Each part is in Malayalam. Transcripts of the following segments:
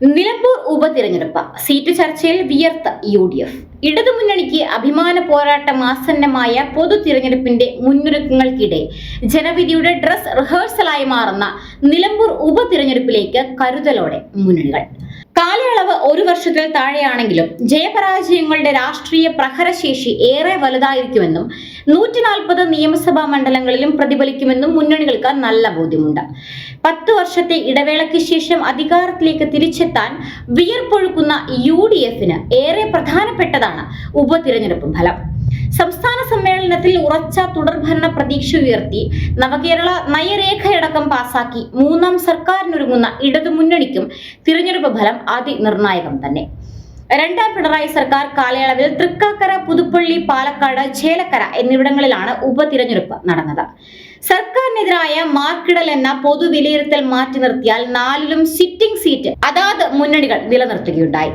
നിലമ്പൂർ ഉപതിരഞ്ഞെടുപ്പ്. സീറ്റ് ചർച്ചയിൽ വിയർത്ത യു ഡി എഫ് ഇടതുമുന്നണിക്ക് അഭിമാന പോരാട്ടം ആസന്നമായ പൊതു തിരഞ്ഞെടുപ്പിന്റെ മുന്നൊരുക്കങ്ങൾക്കിടെ ജനവിധിയുടെ ഡ്രസ് റിഹേഴ്സലായി മാറുന്ന നിലമ്പൂർ ഉപതിരഞ്ഞെടുപ്പിലേക്ക് കരുതലോടെ മുന്നണികൾ. കാലയളവ് ഒരു വർഷത്തിൽ താഴെയാണെങ്കിലും ജയപരാജയങ്ങളുടെ രാഷ്ട്രീയ പ്രഹരശേഷി ഏറെ വലുതായിരിക്കുമെന്നും നൂറ്റി നാൽപ്പത് നിയമസഭാ മണ്ഡലങ്ങളിലും പ്രതിഫലിക്കുമെന്നും മുന്നണികൾക്ക് നല്ല ബോധ്യമുണ്ട്. പത്ത് വർഷത്തെ ഇടവേളയ്ക്ക് ശേഷം അധികാരത്തിലേക്ക് തിരിച്ചെത്താൻ വിയർപ്പൊഴുക്കുന്ന യു ഏറെ പ്രധാനപ്പെട്ടതാണ് ഉപതിരഞ്ഞെടുപ്പ് ഫലം. സമ്മേളനത്തിൽ ഉറച്ച തുടർഭരണ പ്രതീക്ഷ ഉയർത്തി. നവകേരള നയരേഖയടക്കം പാസാക്കി. മൂന്നാം സർക്കാരിനൊരുങ്ങുന്ന ഇടതുമുന്നണിക്കും തിരഞ്ഞെടുപ്പ് ഫലം അതിനിർണായകം തന്നെ. രണ്ടാം പിണറായി സർക്കാർ കാലയളവിൽ തൃക്കാക്കര പുതുപ്പള്ളി പാലക്കാട് ചേലക്കര എന്നിവിടങ്ങളിലാണ് ഉപതിരഞ്ഞെടുപ്പ് നടന്നത്. സർക്കാരിനെതിരായ മാർക്കിടൽ എന്ന പൊതു വിലയിരുത്തൽ മാറ്റി നിർത്തിയാൽ നാലിലും സിറ്റിംഗ് സീറ്റ് അതാത് മുന്നണികൾ നിലനിർത്തുകയുണ്ടായി.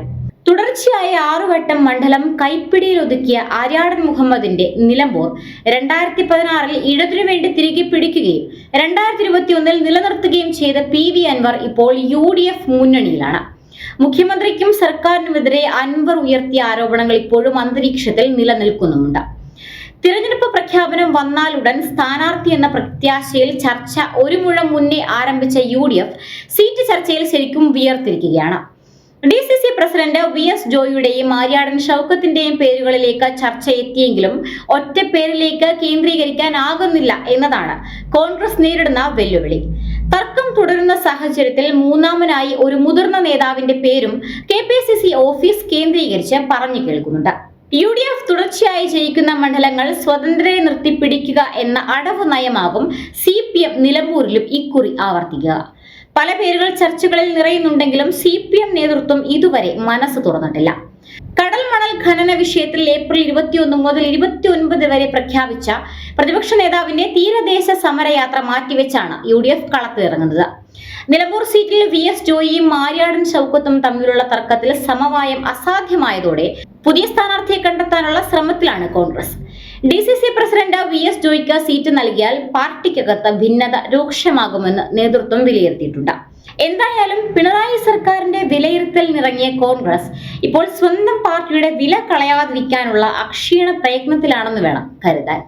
തുടർച്ചയായ ആറുവട്ടം മണ്ഡലം കൈപ്പിടിയിൽ ഒതുക്കിയ ആര്യാടൻ മുഹമ്മദിന്റെ നിലമ്പൂർ രണ്ടായിരത്തി പതിനാറിൽ ഇടതിനു വേണ്ടി തിരികെ പിടിക്കുകയും രണ്ടായിരത്തി ഇരുപത്തി ഒന്നിൽ നിലനിർത്തുകയും ചെയ്ത പി വി അൻവർ ഇപ്പോൾ യു ഡി എഫ് മുന്നണിയിലാണ്. മുഖ്യമന്ത്രിക്കും സർക്കാരിനുമെതിരെ അൻവർ ഉയർത്തിയ ആരോപണങ്ങൾ ഇപ്പോഴും അന്തരീക്ഷത്തിൽ നിലനിൽക്കുന്നുമുണ്ട്. തിരഞ്ഞെടുപ്പ് പ്രഖ്യാപനം വന്നാലുടൻ സ്ഥാനാർത്ഥി എന്ന പ്രത്യാശയിൽ ചർച്ച ഒരു മുഴം മുന്നേ ആരംഭിച്ച യു സീറ്റ് ചർച്ചയിൽ ശരിക്കും വിയർത്തിരിക്കുകയാണ്. D C C president V S ജോയിയുടെയും Aryadan ഷൗക്കത്തിന്റെയും പേരുകളിലേക്ക് ചർച്ച എത്തിയെങ്കിലും ഒറ്റ പേരിലേക്ക് കേന്ദ്രീകരിക്കാനാകുന്നില്ല എന്നതാണ് കോൺഗ്രസ് നേരിടുന്ന വെല്ലുവിളി. തർക്കം തുടരുന്ന സാഹചര്യത്തിൽ മൂന്നാമനായി ഒരു മുതിർന്ന നേതാവിന്റെ പേരും K P C C office കേന്ദ്രീകരിച്ച് പറഞ്ഞു കേൾക്കുന്നുണ്ട്. യു ഡി എഫ് തുടർച്ചയായി ജയിക്കുന്ന മണ്ഡലങ്ങൾ സ്വതന്ത്രരെ നിർത്തിപ്പിടിക്കുക എന്ന അടവ് നയമാകും സി പി എം നിലമ്പൂരിലും ഇക്കുറി ആവർത്തിക്കുക. പല പേരുകൾ ചർച്ചകളിൽ നിറയുന്നുണ്ടെങ്കിലും സി പി എം നേതൃത്വം ഇതുവരെ മനസ്സ് തുറന്നിട്ടില്ല. കടൽ മണൽ ഖനന വിഷയത്തിൽ ഏപ്രിൽ ഇരുപത്തിയൊന്ന് മുതൽ ഇരുപത്തി ഒൻപത് വരെ പ്രഖ്യാപിച്ച പ്രതിപക്ഷ നേതാവിന്റെ തീരദേശ സമരയാത്ര മാറ്റിവെച്ചാണ് യു ഡി എഫ് കളത്തിലിറങ്ങുന്നത് നിലമ്പൂർ സീറ്റിൽ വി എസ് ജോയിയും മാര്യാടൻ ഷൗക്കത്തും തമ്മിലുള്ള തർക്കത്തിൽ സമവായം അസാധ്യമായതോടെ പുതിയ സ്ഥാനാർത്ഥിയെ കണ്ടെത്താനുള്ള ശ്രമത്തിലാണ് Congress. D C C president V S ജോയിക്ക് seat നൽകിയാൽ പാർട്ടിക്കകത്ത് ഭിന്നത രൂക്ഷമാകുമെന്ന് നേതൃത്വം വിലയിരുത്തിയിട്ടുണ്ട്. എന്തായാലും പിണറായി സർക്കാരിന്റെ വിലയിരുത്തലിനിറങ്ങിയ കോൺഗ്രസ് ഇപ്പോൾ സ്വന്തം പാർട്ടിയുടെ വില കളയാതിരിക്കാനുള്ള അക്ഷീണ പ്രയത്നത്തിലാണെന്ന് വേണം കരുതാൻ.